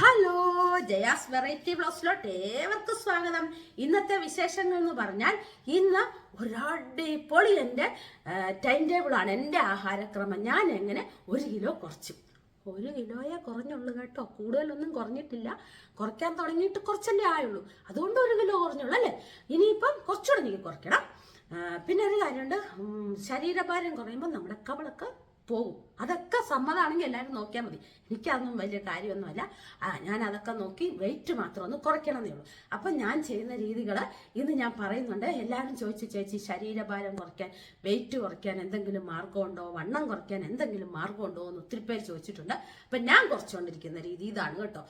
Hello Jaya's variety ബ്ലോസിലോട്ട് ഏവർക്കും സ്വാഗതം. ഇന്നത്തെ വിശേഷങ്ങൾ എന്ന് പറഞ്ഞാൽ ഇന്ന് ഒരടിപൊളി എന്റെ ടൈം ടേബിളാണ് എന്റെ ആഹാരക്രമം. ഞാൻ എങ്ങനെ ഒരു കിലോ കുറച്ചു. ഒരു കിലോയെ കുറഞ്ഞുള്ളൂ കേട്ടോ. കൂടുതലൊന്നും കുറഞ്ഞിട്ടില്ല. കുറയ്ക്കാൻ തുടങ്ങിയിട്ട് കുറച്ചല്ലേ ആയുള്ളൂ. അതുകൊണ്ട് ഒരു കിലോ കുറഞ്ഞുള്ളൂ അല്ലേ? ഇനിയിപ്പം കുറച്ചുകൂടെ എനിക്ക് കുറയ്ക്കണം. പിന്നെ ഒരു കാര്യമുണ്ട്. ശരീരഭാരം കുറയുമ്പോൾ നമ്മുടെ കവളൊക്കെ പോകും. അതൊക്കെ സമ്മതമാണെങ്കിൽ എല്ലാവരും നോക്കിയാൽ മതി. എനിക്കതൊന്നും വലിയ കാര്യമൊന്നുമല്ല. ഞാൻ അതൊക്കെ നോക്കി വെയിറ്റ് മാത്രം ഒന്ന് കുറയ്ക്കണമെന്നേ ഉള്ളൂ. അപ്പം ഞാൻ ചെയ്യുന്ന രീതികൾ ഇന്ന് ഞാൻ പറയുന്നുണ്ട്. എല്ലാവരും ചോദിച്ചു ചേച്ചി ശരീരഭാരം കുറയ്ക്കാൻ വെയിറ്റ് കുറയ്ക്കാൻ എന്തെങ്കിലും മാർഗമുണ്ടോ വണ്ണം കുറയ്ക്കാൻ എന്തെങ്കിലും മാർഗമുണ്ടോ എന്ന് ഒത്തിരി പേര് ചോദിച്ചിട്ടുണ്ട്. അപ്പം ഞാൻ കുറച്ചുകൊണ്ടിരിക്കുന്ന രീതി ഇതാണ് കേട്ടോ.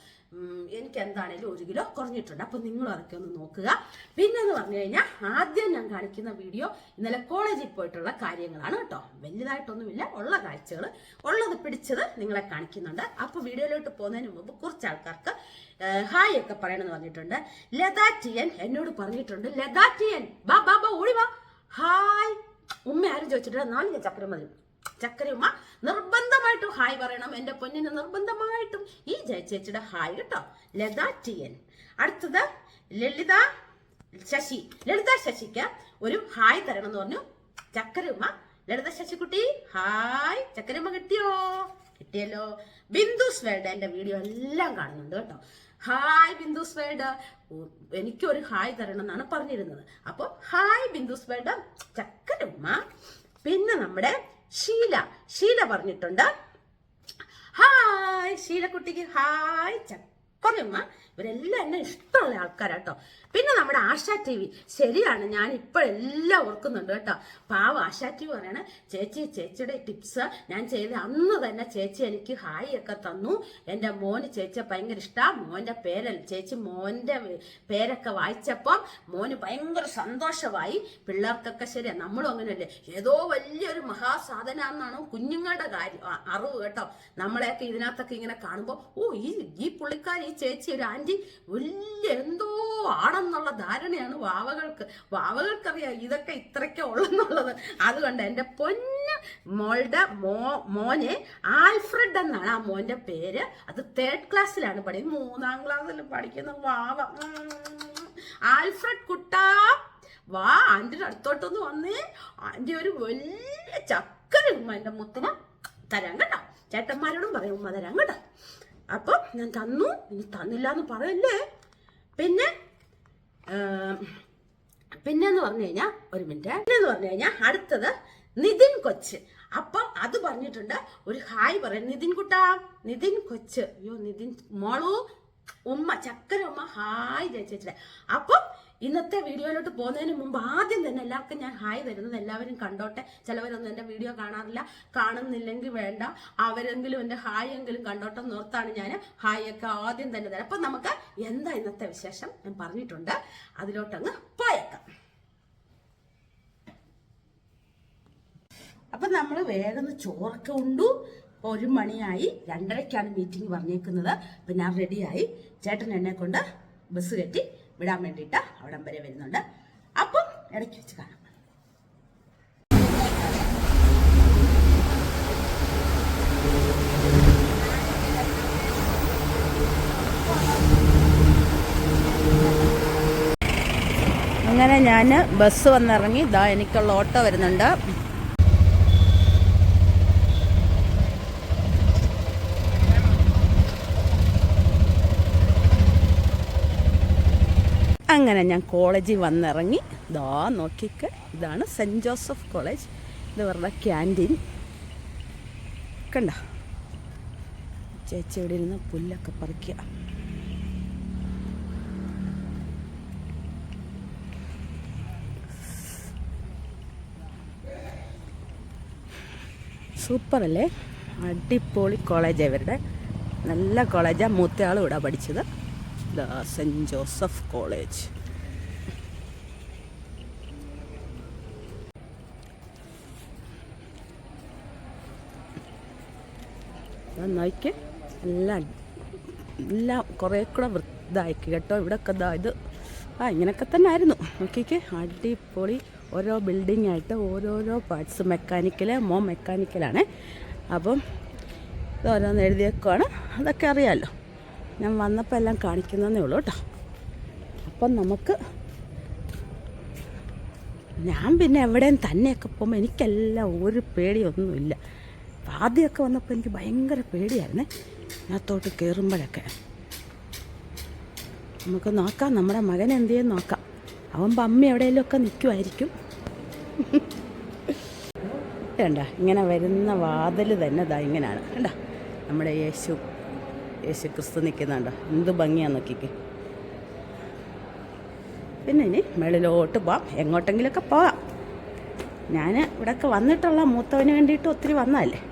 എനിക്ക് എന്താണേലും ഒരു കിലോ കുറഞ്ഞിട്ടുണ്ട്. അപ്പം നിങ്ങളും അതൊക്കെ ഒന്ന് നോക്കുക. പിന്നെ എന്ന് പറഞ്ഞു കഴിഞ്ഞാൽ ആദ്യം ഞാൻ കാണിക്കുന്ന വീഡിയോ ഇന്നലെ കോളേജിൽ പോയിട്ടുള്ള കാര്യങ്ങളാണ് കേട്ടോ. വലുതായിട്ടൊന്നുമില്ല ഉള്ള കാഴ്ചകൾ ഉള്ളത് പിടിച്ചത് നിങ്ങളെ കാണിക്കുന്നുണ്ട്. അപ്പോൾ വീഡിയോയിലോട്ട് പോകുന്നതിന് മുമ്പ് കുറച്ച് ആൾക്കാർക്ക് ഹായ് ഒക്കെ പറയണമെന്ന് പറഞ്ഞിട്ടുണ്ട്. ലതാ ടിയൻ എന്നോട് പറഞ്ഞിട്ടുണ്ട്. ലതാ ടിയൻ ബാ ബാ ബാ ഓടി വാ. ഹായ്. ഉമ്മ ആരും ചോദിച്ചിട്ടുണ്ട് നാലിന് ചക്കര മതി. ഉമ്മ നിർബന്ധമായിട്ടും ഹായ് പറയണം. എന്റെ പൊന്നിന് നിർബന്ധമായിട്ടും ഈ ജയചേച്ചിയുടെ ഹായ് കേട്ടോ. ലതാ ടിയൻ അടുത്തത് ലളിത ശശി. ലളിത ശശിക്ക് ഒരു ഹായ് തരണം എന്ന് പറഞ്ഞു ചക്കരയുമ്മ ലളിത ശശിക്കുട്ടി ഹായ്. ചക്കരമ്മ കിട്ടിയോ? കിട്ടിയല്ലോ. ബിന്ദുസ് വേൾഡ് എന്റെ വീഡിയോ എല്ലാം കാണുന്നുണ്ട് കേട്ടോ. ഹായ് ബിന്ദുസ് വേൾഡ് എനിക്കൊരു ഹായ് തരണം എന്നാണ് പറഞ്ഞിരുന്നത്. അപ്പോൾ ഹായ് ബിന്ദുസ് വേൾഡ് ചക്കരമ്മ. പിന്നെ നമ്മുടെ ഷീല ഷീല പറഞ്ഞിട്ടുണ്ട്. ഹായ് ഷീലക്കുട്ടിക്ക് ഹായ് ചക്കരമ്മ ഇവരെല്ലാം എന്നെ ഇഷ്ടമുള്ള ആൾക്കാരാട്ടോ പിന്നെ നമ്മുടെ ആശാ ടി വി ശരിയാണ് ഞാൻ ഇപ്പോഴെല്ലാം ഓർക്കുന്നുണ്ട് കേട്ടോ. പാവ ആശാ ടി വി പറയണ ചേച്ചി ചേച്ചിയുടെ ടിപ്സ് ഞാൻ ചെയ്ത അന്ന് തന്നെ ചേച്ചി എനിക്ക് ഹായ് ഒക്കെ തന്നു. എന്റെ മോന് ചേച്ചിയെ ഭയങ്കര ഇഷ്ടമാണ് മോന്റെ പേരല്ല ചേച്ചി മോന്റെ പേരൊക്കെ വായിച്ചപ്പം മോന് ഭയങ്കര സന്തോഷമായി. പിള്ളേർക്കൊക്കെ ശരിയാണ് നമ്മളും അങ്ങനെയല്ലേ. ഏതോ വലിയൊരു മഹാസാധനാന്നാണ് കുഞ്ഞുങ്ങളുടെ കാര്യം അറിവ് കേട്ടോ. നമ്മളെയൊക്കെ ഇതിനകത്തൊക്കെ ഇങ്ങനെ കാണുമ്പോൾ ഓ ഈ ഈ പുള്ളിക്കാരി ഈ ചേച്ചി ഒരു ആന്റി വലിയ എന്തോ ആണെന്നുള്ള ധാരണയാണ് വാവകൾക്ക്. വാവകൾക്കറിയാം ഇതൊക്കെ ഇത്രയ്ക്ക് ഉള്ളെന്നുള്ളത്. അതുകൊണ്ട് എന്റെ പൊന്ന് മോളുടെ മോ മോനെ ആൽഫ്രഡ് എന്നാണ് ആ മോന്റെ പേര്. അത് തേർഡ് ക്ലാസ്സിലാണ് പഠിക്കുന്നത്. മൂന്നാം ക്ലാസ്സിൽ പഠിക്കുന്ന വാവ. ആൽഫ്രഡ് കുട്ടാ വാ ആന്റിയുടെ അടുത്തോട്ടൊന്ന് വന്നേ. ആന്റി ഒരു വലിയ ചക്കര ഉമ്മ എന്റെ മുത്തിന് തരാം കേട്ടോ. ചേട്ടന്മാരോടും പറയും ഉമ്മ തരാം കേട്ടോ. അപ്പം ഞാൻ തന്നു. ഇനി തന്നില്ല എന്ന് പറയല്ലേ? പിന്നെ പിന്നെന്ന് പറഞ്ഞു കഴിഞ്ഞാൽ ഒരു മിനിറ്റ്. പിന്നെന്ന് പറഞ്ഞു കഴിഞ്ഞാൽ അടുത്തത് നിതിൻ കൊച്ച്. അപ്പം അത് പറഞ്ഞിട്ടുണ്ട്. ഒരു ഹായ് പറയാം നിതിൻ കുട്ടാ നിതിൻ കൊച്ച്. അയ്യോ നിതിൻ മോളു ഉമ്മ ചക്കര ഉമ്മ ഹായ് ചേച്ചിയുടെ അപ്പം ഇന്നത്തെ വീഡിയോയിലോട്ട് പോകുന്നതിന് മുമ്പ് ആദ്യം തന്നെ എല്ലാവർക്കും ഞാൻ ഹായ് തരുന്നത് എല്ലാവരും കണ്ടോട്ടെ. ചിലവരൊന്നും എന്റെ വീഡിയോ കാണാറില്ല. കാണുന്നില്ലെങ്കിൽ വേണ്ട. അവരെങ്കിലും എന്റെ ഹായ് എങ്കിലും കണ്ടോട്ടെ എന്ന് ഓർത്താണ് ഞാൻ ഹായ് ഒക്കെ ആദ്യം തന്നെ തരാം. അപ്പം നമുക്ക് എന്താ ഇന്നത്തെ വിശേഷം ഞാൻ പറഞ്ഞിട്ടുണ്ട്. അതിലോട്ടങ്ങ് പോയേക്കാം. അപ്പം നമ്മൾ വേഗം ചോറൊക്കെ ഉണ്ടു. ഒരു മണിയായി. രണ്ടരയ്ക്കാണ് മീറ്റിംഗ് പറഞ്ഞേക്കുന്നത്. അപ്പം ഞാൻ റെഡിയായി ചേട്ടൻ എന്നെ കൊണ്ട് ബസ് കയറ്റി വിടാൻ വേണ്ടിയിട്ട് അവിടം വരെ വരുന്നുണ്ട്. അപ്പം ഇടയ്ക്ക് വെച്ച് കാണാം. അങ്ങനെ ഞാൻ ബസ് വന്നിറങ്ങി. ഇതാ എനിക്കുള്ള ഓട്ടോ വരുന്നുണ്ട്. അങ്ങനെ ഞാൻ കോളേജിൽ വന്നിറങ്ങി. ഇതാ നോക്കിക്ക് ഇതാണ് സെന്റ് ജോസഫ് കോളേജ് ഇത് പറഞ്ഞ ക്യാന്റീൻ കണ്ട? ചേച്ചി ഇവിടെ ഇരുന്ന് പുല്ലൊക്കെ പറിക്കുക സൂപ്പർ അല്ലേ? അടിപൊളി കോളേജാണ് ഇവരുടെ. നല്ല കോളേജാണ് മൂത്തയാളും ഇവിടെ പഠിച്ചത്. The Saint Joseph college. നോക്കി എല്ലാം എല്ലാം കുറേ കൂടെ വൃത്താക്കി കേട്ടോ. ഇവിടെയൊക്കെ ഇതാ ഇത്. ആ ഇങ്ങനെയൊക്കെ തന്നെ ആയിരുന്നു. നോക്കിക്കേ അടിപൊളി ഓരോ ബിൽഡിംഗ് ആയിട്ട് ഓരോരോ പാർട്സ് മെക്കാനിക്കൽ മോ മെക്കാനിക്കലാണ് അപ്പം ഓരോന്ന് എഴുതിയേക്കുവാണ്. അതൊക്കെ അറിയാമല്ലോ ഞാൻ വന്നപ്പോൾ എല്ലാം കാണിക്കുന്നതേ ഉള്ളൂ കേട്ടോ. അപ്പം നമുക്ക് ഞാൻ പിന്നെ എവിടെയും തന്നെയൊക്കെ പോകുമ്പോൾ എനിക്കെല്ലാം ഒരു പേടിയൊന്നുമില്ല. ആദ്യമൊക്കെ വന്നപ്പോൾ എനിക്ക് ഭയങ്കര പേടിയായിരുന്നേ. അതിനകത്തോട്ട് കയറുമ്പോഴൊക്കെ നമുക്ക് നോക്കാം നമ്മുടെ മകൻ എന്ത് നോക്കാം. അവൻ അമ്മ എവിടെയെങ്കിലുമൊക്കെ നിൽക്കുമായിരിക്കും വേണ്ട ഇങ്ങനെ വരുന്ന വാതിൽ തന്നെ ഇതാ ഇങ്ങനെയാണ് കണ്ട നമ്മുടെ യേശു. യേശു ക്രിസ്തു നിൽക്കുന്നുണ്ട്. എന്ത് ഭംഗിയാന്ന് നോക്കിക്ക്. പിന്നെ ഇനി മേളിലോട്ട് പോവാം. എങ്ങോട്ടെങ്കിലുമൊക്കെ പോവാം. ഞാൻ ഇവിടെയൊക്കെ വന്നിട്ടുള്ള മൂത്തവന് വേണ്ടിയിട്ട് ഒത്തിരി വന്നതല്ലേ?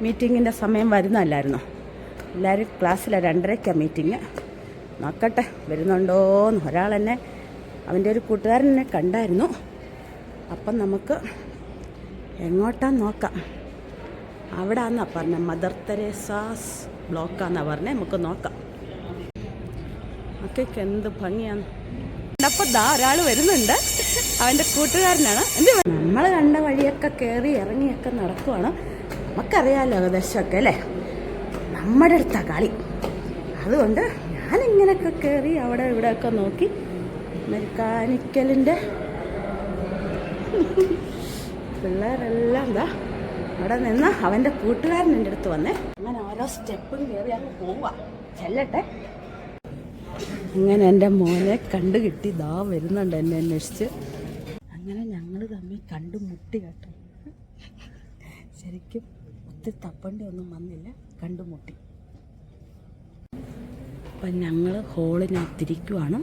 മീറ്റിങ്ങിന്റെ സമയം വരുന്നതല്ലായിരുന്നോ? എല്ലാവരും ക്ലാസ്സിലെ രണ്ടരയ്ക്കാണ് മീറ്റിങ്. നോക്കട്ടെ വരുന്നുണ്ടോയെന്ന് ഒരാളെന്നെ അവന്റെ ഒരു കൂട്ടുകാരൻ കണ്ടായിരുന്നു. അപ്പം നമുക്ക് എങ്ങോട്ടാന്ന് നോക്കാം. അവിടെ ആന്നാ പറഞ്ഞത് മദർ തെരേസാസ് ബ്ലോക്കാന്നാ പറഞ്ഞത് നമുക്ക് നോക്കാം. മക്കൾക്ക് എന്ത് ഭംഗിയാണ്. അപ്പോൾ ഒരാൾ വരുന്നുണ്ട്. അവന്റെ കൂട്ടുകാരനാണ്. എന്ത് നമ്മൾ കണ്ട വഴിയൊക്കെ കയറി ഇറങ്ങിയൊക്കെ നടക്കുവാണ്. നമുക്കറിയാമല്ലോ ഏകദേശമൊക്കെ അല്ലേ? നമ്മുടെ അടുത്ത കളി. അതുകൊണ്ട് ഞാനിങ്ങനെയൊക്കെ കയറി അവിടെ ഇവിടെയൊക്കെ നോക്കി മെക്കാനിക്കലിന്റെ പിള്ളേരെല്ലാം എന്താ അവിടെ നിന്ന് അവന്റെ കൂട്ടുകാരൻ എന്റെ അടുത്ത് വന്നേ അങ്ങനെ ഓരോ സ്റ്റെപ്പും കയറി അങ്ങ് പോവാ. ചെല്ലട്ടെ. അങ്ങനെ എന്റെ മോനെ കണ്ടു കിട്ടി. ദാ വരുന്നുണ്ട് എന്നെ അന്വേഷിച്ച്. അങ്ങനെ ഞങ്ങൾ തമ്മിൽ കണ്ടുമുട്ടി കേട്ടോ. ശരിക്കും ഒത്തിരി തപ്പണ്ടി ഒന്നും വന്നില്ല. കണ്ടുമുട്ടി അപ്പം ഞങ്ങൾ ഹോളിനകത്തിരിക്കുവാണ്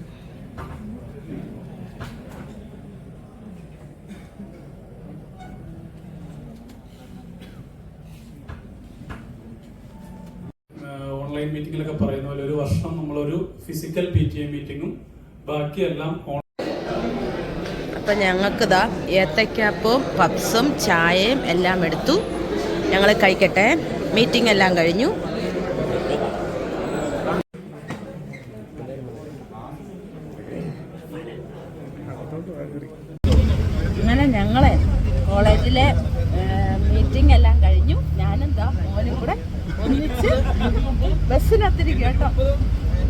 മീറ്റിംഗിലൊക്കെ പറയുന്ന പോലെ ഒരു വർഷം നമ്മളൊരു ഫിസിക്കൽ പി ടി എ മീറ്റിങ്ങും ബാക്കിയെല്ലാം അപ്പം ഞങ്ങൾക്കിതാ ഏത്തക്കാപ്പും പപ്സും ചായയും എല്ലാം എടുത്തു. ഞങ്ങൾ കഴിക്കട്ടെ. മീറ്റിംഗ് എല്ലാം കഴിഞ്ഞു അങ്ങനെ ഞങ്ങളെ കോളേജിലെ മീറ്റിംഗ് എല്ലാം കഴിഞ്ഞു ഞാനെന്താ മോനും കൂടെ ഒന്നിച്ച് ബസ്സിനകത്തിരിക്കും കേട്ടോ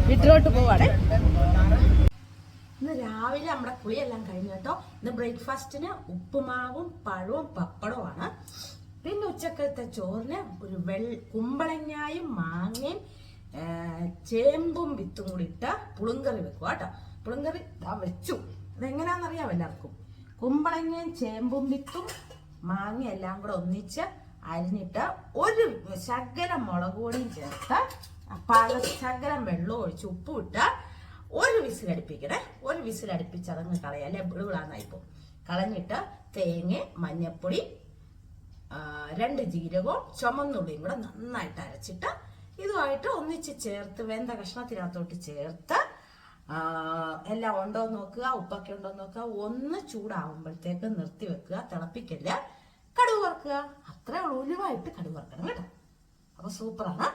വീട്ടിലോട്ട് പോവാണേ. ഇന്ന് രാവിലെ നമ്മുടെ കുളിയെല്ലാം കഴിഞ്ഞു കേട്ടോ. ഇന്ന് ബ്രേക്ക്ഫാസ്റ്റിന് ഉപ്പുമാവും പഴവും പപ്പടവുമാണ്. പിന്നെ ഉച്ചക്കത്തെ ചോറിന് ഒരു വെൾ കുമ്പളങ്ങായും മാങ്ങയും ചേമ്പും വിത്തും കൂടി ഇട്ട പുളുങ്കറി വെക്കുക കേട്ടോ. പുളുങ്കറി ഇതാ വെച്ചു. അതെങ്ങനെയാണെന്നറിയാം എല്ലാവർക്കും? കുമ്പളങ്ങയും ചേമ്പും വിത്തും മാങ്ങ എല്ലാം കൂടെ ഒന്നിച്ച് അരിഞ്ഞിട്ട് ഒരു ശകലം മുളക് പൊടിയും ചേർത്ത് പല ശകലം വെള്ളം ഒഴിച്ച് ഉപ്പ് ഇട്ട് ഒരു വിസിൽ അടുപ്പിക്കണേ. ഒരു വിസിൽ അടുപ്പിച്ച് അതങ്ങ് കളയാം. അല്ലെ? ബിളുകളാന്നായിപ്പോ കളഞ്ഞിട്ട് തേങ്ങ മഞ്ഞപ്പൊടി രണ്ട് ജീരകവും ചുമന്നുള്ളിയും കൂടെ നന്നായിട്ട് അരച്ചിട്ട് ഇതുമായിട്ട് ഒന്നിച്ച് ചേർത്ത് വെന്ത കഷ്ണത്തിനകത്തോട്ട് ചേർത്ത് എല്ലാം ഉണ്ടോ നോക്കുക ഉപ്പൊക്കെ ഉണ്ടോ നോക്കുക ഒന്ന് ചൂടാവുമ്പോഴത്തേക്ക് നിർത്തി വെക്കുക തിളപ്പിക്കല്ല കടുവ് വറക്കുക. അത്രേ ഉലുവായിട്ട് കടുവ് വറക്കണം കേട്ടോ. അപ്പൊ സൂപ്പറാണ്.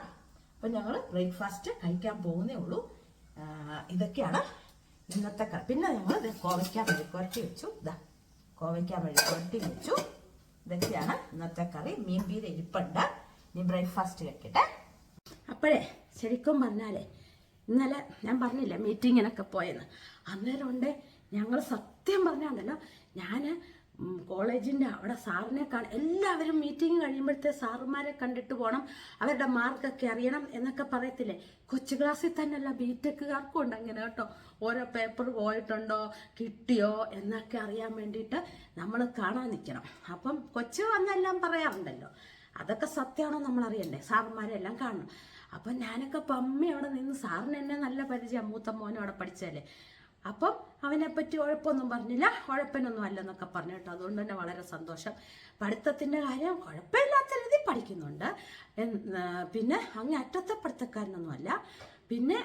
അപ്പൊ ഞങ്ങൾ ബ്രേക്ക്ഫാസ്റ്റ് കഴിക്കാൻ പോകുന്നേ ഉള്ളൂ. ഇതൊക്കെയാണ് ഇന്നത്തെ കറി പിന്നെ ഞങ്ങൾ ഇത് കോവയ്ക്കാൻ മെഴുക്കുവരട്ടി വെച്ചു. ഇതാ കോവയ്ക്കാൻ മെഴുക്കുവരട്ടി വെച്ചു. ഇതൊക്കെയാണ് ഇന്നത്തെ കറി. മീൻ പീര ഇരിപ്പുണ്ട്. ഇനി ബ്രേക്ക്ഫാസ്റ്റ് കഴിക്കട്ടെ. അപ്പോഴേ ശരിക്കും പറഞ്ഞാലേ ഇന്നലെ ഞാൻ പറഞ്ഞില്ല മീറ്റിങ്ങിനൊക്കെ പോയെന്ന്. അന്നേരം ഉണ്ട് ഞങ്ങൾ സത്യം പറഞ്ഞാണ്ടല്ലോ ഞാൻ കോളേജിന്റെ അവിടെ സാറിനെ കാണ എല്ലാവരും മീറ്റിംഗ് കഴിയുമ്പോഴത്തെ സാറുമാരെ കണ്ടിട്ട് പോകണം അവരുടെ മാർക്കൊക്കെ അറിയണം എന്നൊക്കെ പറയത്തില്ലേ? കൊച്ചു ക്ലാസ്സിൽ തന്നെയല്ല ബിടെക്കുകാർക്കും ഉണ്ട് അങ്ങനെ കേട്ടോ. ഓരോ പേപ്പർ പോയിട്ടുണ്ടോ കിട്ടിയോ എന്നൊക്കെ അറിയാൻ വേണ്ടിയിട്ട് നമ്മൾ കാണാൻ നിൽക്കണം അപ്പം കൊച്ചു വന്നെല്ലാം പറയാറുണ്ടല്ലോ. അതൊക്കെ സത്യമാണോ നമ്മൾ അറിയണ്ടേ? സാറന്മാരെല്ലാം കാണണം. അപ്പം ഞാനൊക്കെ പമ്മി അവിടെ നിന്ന് സാറിന് എന്നെ നല്ല പരിചയം മൂത്ത മോനും അവിടെ പഠിച്ചതല്ലേ. അപ്പം അവനെപ്പറ്റി പറ്റി ഉഴപ്പൊന്നും പറഞ്ഞില്ല. ഉഴപ്പനൊന്നും അല്ലെന്നൊക്കെ പറഞ്ഞു കേട്ടോ. അതുകൊണ്ട് തന്നെ വളരെ സന്തോഷം. പഠിത്തത്തിന്റെ കാര്യം കുഴപ്പമില്ലാത്ത രീതിയിൽ പഠിക്കുന്നുണ്ട്. പിന്നെ അങ്ങ് അറ്റത്തെ പഠിത്തക്കാരനൊന്നുമല്ല പിന്നെ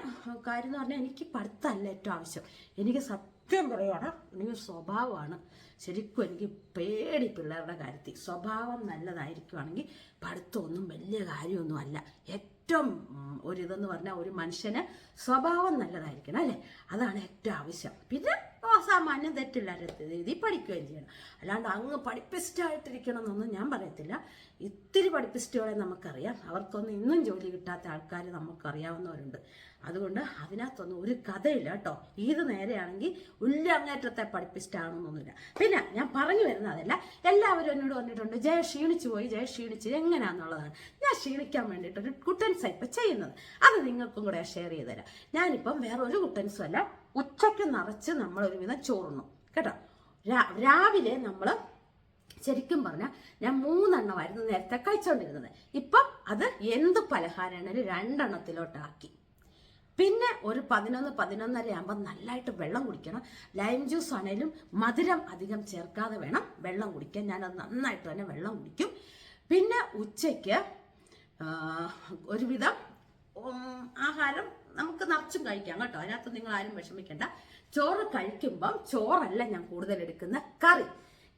കാര്യം എന്ന് പറഞ്ഞാൽ എനിക്ക് പഠിത്തമല്ല ഏറ്റവും ആവശ്യം. എനിക്ക് സത്യം പറയുകയാണ് എനിക്ക് സ്വഭാവമാണ്. ശരിക്കും എനിക്ക് പേടി പിള്ളേരുടെ കാര്യത്തിൽ. സ്വഭാവം നല്ലതായിരിക്കുവാണെങ്കിൽ പഠിത്തമൊന്നും വലിയ കാര്യമൊന്നും അല്ല. ഏറ്റവും ഒരു ഇതെന്ന് പറഞ്ഞാൽ ഒരു മനുഷ്യന് സ്വഭാവം നല്ലതായിരിക്കണം അല്ലേ? അതാണ് ഏറ്റവും ആവശ്യം. പിന്നെ സാമാന്യം തെറ്റില്ലാത്ത രീതിയിൽ പഠിക്കുകയും ചെയ്യണം. അല്ലാണ്ട് അങ്ങ് പഠിപ്പിസ്റ്റായിട്ടിരിക്കണം എന്നൊന്നും ഞാൻ പറയത്തില്ല. ഇത്തിരി പഠിപ്പിസ്റ്റുകളെ നമുക്കറിയാം. അവർക്കൊന്നും ഇന്നും ജോലി കിട്ടാത്ത ആൾക്കാർ നമുക്കറിയാവുന്നവരുണ്ട്. അതുകൊണ്ട് അതിനകത്തൊന്നും ഒരു കഥയില്ല കേട്ടോ. ഇത് നേരെയാണെങ്കിൽ ഉല്ലങ്ങേറ്റത്തെ പഠിപ്പിസ്റ്റാണെന്നൊന്നുമില്ല പിന്നെ ഞാൻ പറഞ്ഞു വരുന്നത് അതല്ല. എല്ലാവരും എന്നോട് പറഞ്ഞിട്ടുണ്ട് ജയ ക്ഷീണിച്ചു പോയി ജയ ക്ഷീണിച്ച് എങ്ങനെയാണെന്നുള്ളതാണ് ഞാൻ ക്ഷീണിക്കാൻ വേണ്ടിയിട്ട് ഒരു കുട്ടൻസ് ഇപ്പം ചെയ്യുന്നത്. അത് നിങ്ങൾക്കും കൂടെ ഷെയർ ചെയ്ത് തരാം. ഞാനിപ്പം വേറൊരു കുട്ടൻസും അല്ല ഉച്ചയ്ക്ക് നിറച്ച് നമ്മൾ ഒരുവിധം ചോറുന്നു കേട്ടോ രാവിലെ നമ്മൾ ശരിക്കും പറഞ്ഞാൽ ഞാൻ മൂന്നെണ്ണമായിരുന്നു നേരത്തെ കഴിച്ചുകൊണ്ടിരുന്നത് ഇപ്പം അത് എന്ത് പലഹാരമാണെങ്കിലും രണ്ടെണ്ണത്തിലോട്ടാക്കി. പിന്നെ ഒരു പതിനൊന്ന് പതിനൊന്നര ആകുമ്പോൾ നല്ലതായിട്ട് വെള്ളം കുടിക്കണം. ലൈം ജ്യൂസ് ആണേലും മധുരം അധികം ചേർക്കാതെ വേണം വെള്ളം കുടിക്കാൻ. ഞാനത് നന്നായിട്ട് തന്നെ വെള്ളം കുടിക്കും. പിന്നെ ഉച്ചയ്ക്ക് ഒരുവിധം ആഹാരം നമുക്ക് നിറച്ചും കഴിക്കാം കേട്ടോ. അതിനകത്ത് നിങ്ങൾ ആരും വിഷമിക്കേണ്ട. ചോറ് കഴിക്കുമ്പം ചോറല്ല ഞാൻ കൂടുതൽ എടുക്കുന്ന കറി.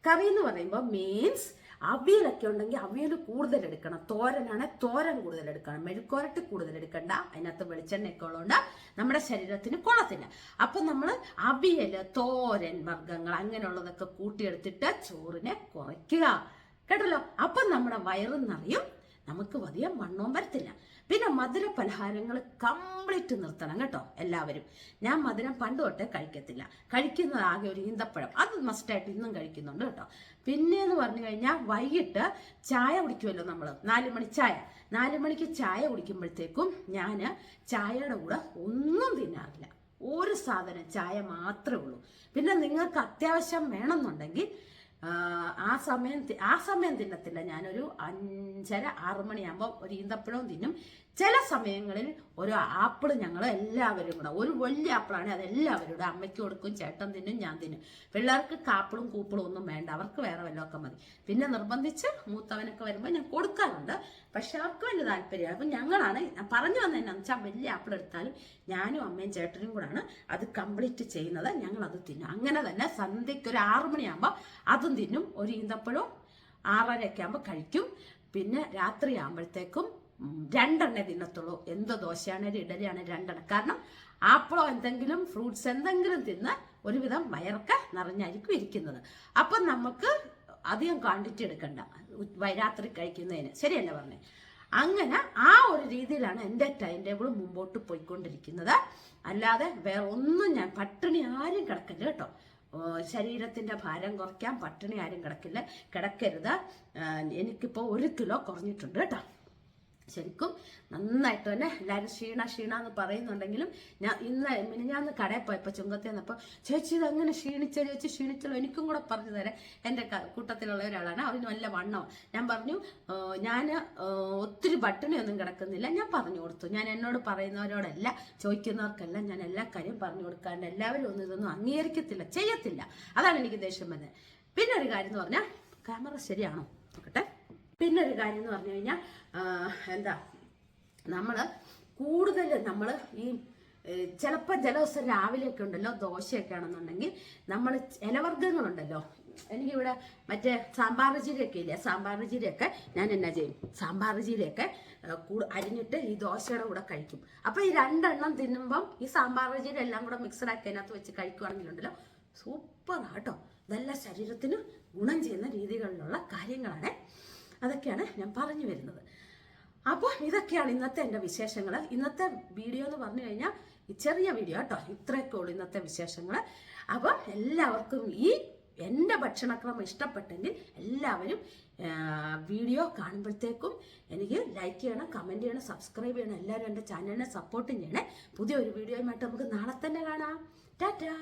കറി എന്ന് പറയുമ്പോൾ മീൻസ് അവിയലൊക്കെ ഉണ്ടെങ്കിൽ അവിയൽ കൂടുതൽ എടുക്കണം. തോരനാണ് തോരൻ കൂടുതൽ എടുക്കണം. മെഴുക്കോരട്ട് കൂടുതൽ എടുക്കണ്ട. അതിനകത്ത് വെളിച്ചെണ്ണയൊക്കെ ഉള്ളതുകൊണ്ട് നമ്മുടെ ശരീരത്തിന് കൊള്ളത്തില്ല. അപ്പം നമ്മൾ അവിയൽ തോരൻ വർഗങ്ങൾ അങ്ങനെയുള്ളതൊക്കെ കൂട്ടിയെടുത്തിട്ട് ചോറിനെ കുറയ്ക്കുക. കേട്ടല്ലോ? അപ്പം നമ്മുടെ വയറും നിറയും. നമുക്ക് വലിയ മണ്ണോം വരത്തില്ല. പിന്നെ മധുര പലഹാരങ്ങൾ കംപ്ലീറ്റ് നിർത്തണം കേട്ടോ എല്ലാവരും. ഞാൻ മധുരം പണ്ട് തൊട്ടേ കഴിക്കത്തില്ല. കഴിക്കുന്നത് ആകെ ഒരു ഈന്തപ്പഴം. അത് മസ്റ്റായിട്ട് ഇന്നും കഴിക്കുന്നുണ്ട് കേട്ടോ. പിന്നെ എന്ന് പറഞ്ഞു കഴിഞ്ഞാൽ വൈകിട്ട് ചായ കുടിക്കുമല്ലോ നമ്മൾ നാല് മണി ചായ. നാല് മണിക്ക് ചായ കുടിക്കുമ്പോഴത്തേക്കും ഞാൻ ചായയുടെ കൂടെ ഒന്നും തിന്നാറില്ല. ഒരു സാധനം ചായ മാത്രമേ ഉള്ളൂ. പിന്നെ നിങ്ങൾക്ക് അത്യാവശ്യം വേണമെന്നുണ്ടെങ്കിൽ ആ, സമയം ആ സമയം തിന്നത്തില്ല. ഞാനൊരു അഞ്ചര ആറ് മണിയാകുമ്പോൾ ഒരു ഈന്തപ്പഴവും തിന്നും. ചില സമയങ്ങളിൽ ഒരു ആപ്പിൾ ഞങ്ങൾ എല്ലാവരും കൂടെ ഒരു വലിയ ആപ്പിളാണ് അത് എല്ലാവരും അമ്മയ്ക്ക് കൊടുക്കും ചേട്ടൻ തിന്നും ഞാൻ തിന്നും. പിള്ളേർക്ക് കാപ്പിളും കൂപ്പിളും ഒന്നും വേണ്ട. അവർക്ക് വേറെ വല്ലതൊക്കെ മതി. പിന്നെ നിർബന്ധിച്ച് മൂത്തവനൊക്കെ വരുമ്പോൾ ഞാൻ കൊടുക്കാറുണ്ട്. പക്ഷെ അവർക്ക് വലിയ താല്പര്യമാണ് അപ്പം ഞങ്ങളാണ് പറഞ്ഞു വന്നത് എന്നാന്ന് വെച്ചാൽ വലിയ ആപ്പിൾ എടുത്താലും ഞാനും അമ്മയും ചേട്ടനും കൂടാണ് അത് കംപ്ലീറ്റ് ചെയ്യുന്നത്. ഞങ്ങൾ അത് തിന്നും. അങ്ങനെ തന്നെ സന്ധ്യയ്ക്ക് ഒരു ആറു മണിയാകുമ്പോൾ അതും തിന്നും. ഒരു ഈന്തപ്പഴവും ആറരയൊക്കെ ആകുമ്പോൾ കഴിക്കും. പിന്നെ രാത്രി ആകുമ്പോഴത്തേക്കും രണ്ടെണ്ണേ തിന്നത്തുള്ളൂ. എന്ത് ദോശയാണേലും ഇഡലിയാണ് രണ്ടെണ്ണം. കാരണം ആപ്പിളോ എന്തെങ്കിലും ഫ്രൂട്ട്സ് എന്തെങ്കിലും തിന്ന് ഒരുവിധം വയറൊക്കെ നിറഞ്ഞായിരിക്കും ഇരിക്കുന്നത്. അപ്പം നമുക്ക് അധികം ക്വാണ്ടിറ്റി എടുക്കണ്ട. വൈരാത്രി കഴിക്കുന്നതിന്. ശരിയല്ല പറഞ്ഞേ? അങ്ങനെ ആ ഒരു രീതിയിലാണ് എന്റെ ടൈം ടേബിൾ മുമ്പോട്ട് പോയിക്കൊണ്ടിരിക്കുന്നത്. അല്ലാതെ വേറെ ഒന്നും ഞാൻ പട്ടിണി ആരും കിടക്കില്ല കേട്ടോ. ശരീരത്തിന്റെ ഭാരം കുറയ്ക്കാൻ പട്ടിണി ആരും കിടക്കില്ല. കിടക്കരുത്. എനിക്കിപ്പോൾ ഒരു കിലോ കുറഞ്ഞിട്ടുണ്ട് കേട്ടോ. ശരിക്കും നന്നായിട്ട് തന്നെ എല്ലാവരും ക്ഷീണ ക്ഷീണ എന്ന് പറയുന്നുണ്ടെങ്കിലും ഞാൻ ഇന്ന് മിനിഞ്ഞാന്ന് കടയിൽ പോയപ്പോൾ ചുങ്കത്തിൽ നിന്നപ്പോൾ ചേച്ചി ഇത് അങ്ങനെ ക്ഷീണിച്ച ചേച്ചി ക്ഷീണിച്ചല്ലോ എനിക്കും കൂടെ പറഞ്ഞു തരാം എന്റെ കൂട്ടത്തിലുള്ള ഒരാളാണ്. അവന് നല്ല വണ്ണം. ഞാൻ പറഞ്ഞു ഞാൻ ഒത്തിരി പട്ടിണിയൊന്നും കിടക്കുന്നില്ല. ഞാൻ പറഞ്ഞു കൊടുത്തു. ഞാൻ എന്നോട് പറയുന്നവരോടല്ല ചോദിക്കുന്നവർക്കെല്ലാം ഞാൻ എല്ലാ കാര്യം പറഞ്ഞു കൊടുക്കാണ്ട് എല്ലാവരും ഒന്നും ഇതൊന്നും അംഗീകരിക്കത്തില്ല ചെയ്യത്തില്ല. അതാണ് എനിക്ക് ദേഷ്യം വരുന്നത് പിന്നെ ഒരു കാര്യം എന്ന് പറഞ്ഞാൽ ക്യാമറ ശരിയാണോ? നോക്കട്ടെ. പിന്നെ ഒരു കാര്യം എന്ന് പറഞ്ഞു കഴിഞ്ഞാൽ എന്താ നമ്മൾ കൂടുതൽ നമ്മൾ ഈ ചിലപ്പോൾ ചില ദിവസം രാവിലെയൊക്കെ ഉണ്ടല്ലോ ദോശയൊക്കെ ആണെന്നുണ്ടെങ്കിൽ നമ്മൾ ഇലവർഗങ്ങളുണ്ടല്ലോ. എനിക്കിവിടെ മറ്റേ സാമ്പാർ ജീരയൊക്കെ ഇല്ലേ സാമ്പാർ ജീരയൊക്കെ ഞാൻ എന്നാ ചെയ്യും? സാമ്പാർ ജീരയൊക്കെ അരിഞ്ഞിട്ട് ഈ ദോശയുടെ കൂടെ കഴിക്കും. അപ്പോൾ ഈ രണ്ടെണ്ണം തിന്നുമ്പം ഈ സാമ്പാർ ജീര എല്ലാം കൂടെ മിക്സഡ് ആക്കി അതിനകത്ത് വെച്ച് കഴിക്കുകയാണെങ്കിലുണ്ടല്ലോ സൂപ്പറാട്ടോ നല്ല ശരീരത്തിന് ഗുണം ചെയ്യുന്ന രീതികളിലുള്ള കാര്യങ്ങളാണ് അതൊക്കെയാണ് ഞാൻ പറഞ്ഞു വരുന്നത്. അപ്പോൾ ഇതൊക്കെയാണ് ഇന്നത്തെ എന്റെ വിശേഷങ്ങൾ. ഇന്നത്തെ വീഡിയോ എന്ന് പറഞ്ഞു കഴിഞ്ഞാൽ ചെറിയ വീഡിയോ കേട്ടോ. ഇത്രയൊക്കെ ഉള്ളൂ ഇന്നത്തെ വിശേഷങ്ങൾ. അപ്പോൾ എല്ലാവർക്കും ഈ എന്റെ ഭക്ഷണക്രമം ഇഷ്ടപ്പെട്ടെങ്കിൽ എല്ലാവരും വീഡിയോ കാണുമ്പോഴത്തേക്കും എനിക്ക് ലൈക്ക് ചെയ്യണം കമന്റ് ചെയ്യണം സബ്സ്ക്രൈബ് ചെയ്യണം. എല്ലാവരും എന്റെ ചാനലിനെ സപ്പോർട്ടും ചെയ്യണേ. പുതിയൊരു വീഡിയോയുമായിട്ട് നമുക്ക് നാളെ തന്നെ കാണാം. ടാറ്റാ!